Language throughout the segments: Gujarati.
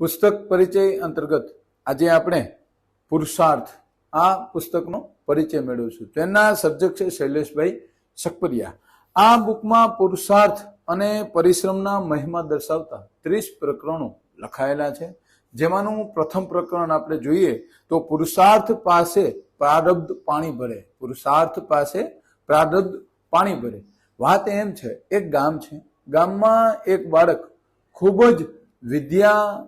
પુસ્તક પરિચય અંતર્ગત આજે આપણે પુરુષાર્થ આ પુસ્તકનો પરિચય મેળવીશું. તેના સર્જક છે શૈલેષભાઈ સકપરિયા આ બુકમાં પુરુષાર્થ અને પરિશ્રમના મહિમા દર્શાવતા ત્રીસ પ્રકરણો લખાયેલા છે. જેમાંનું પ્રથમ પ્રકરણ આપણે જોઈએ તો પુરુષાર્થ પાસે પ્રારબ્ધ પાણી ભરે. પુરુષાર્થ પાસે પ્રારબ્ધ પાણી ભરે. વાત એમ છે, એક ગામ છે. ગામમાં એક બાળક ખૂબ જ વિદ્યા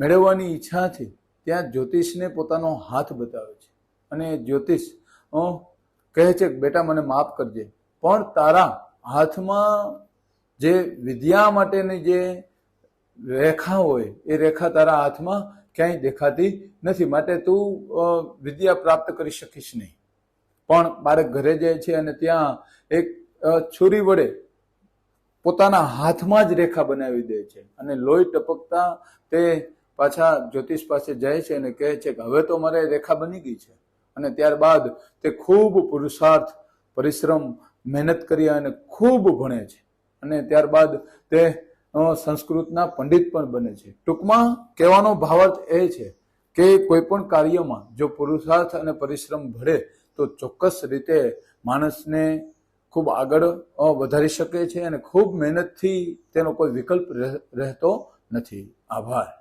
મેળવવાની ઈચ્છાથી ત્યાં જ્યોતિષને પોતાનો હાથ બતાવે છે. અને જ્યોતિષ કહે છે કે બેટા, મને માફ કરજે. પણ તારા હાથમાં જે વિદ્યા માટેની જે રેખા હોય, એ રેખા તારા હાથમાં ક્યાંય દેખાતી નથી. માટે તું વિદ્યા પ્રાપ્ત કરી શકીશ નહીં. પણ બાળક ઘરે જાય છે અને ત્યાં એક છુરી વડે પોતાના હાથમાં જ રેખા બનાવી દે છે. અને લોહી ટપકતા તે પાછા જ્યોતિષ પાસે જાય છે અને કહે છે કે હવે તો મારે રેખા બની ગઈ છે. અને ત્યારબાદ તે ખૂબ પુરુષાર્થ, પરિશ્રમ, મહેનત કરી અને ખૂબ ભણે છે. અને ત્યારબાદ તે સંસ્કૃતના પંડિત પણ બને છે. ટૂંકમાં કહેવાનો ભાવાર્થ એ છે કે કોઈ પણ કાર્યમાં જો પુરુષાર્થ અને પરિશ્રમ ભળે તો ચોક્કસ રીતે માણસને ખૂબ આગળ વધારી શકે છે અને ખૂબ મહેનતથી તેનો કોઈ વિકલ્પ રહે- રહેતો નથી. આભાર.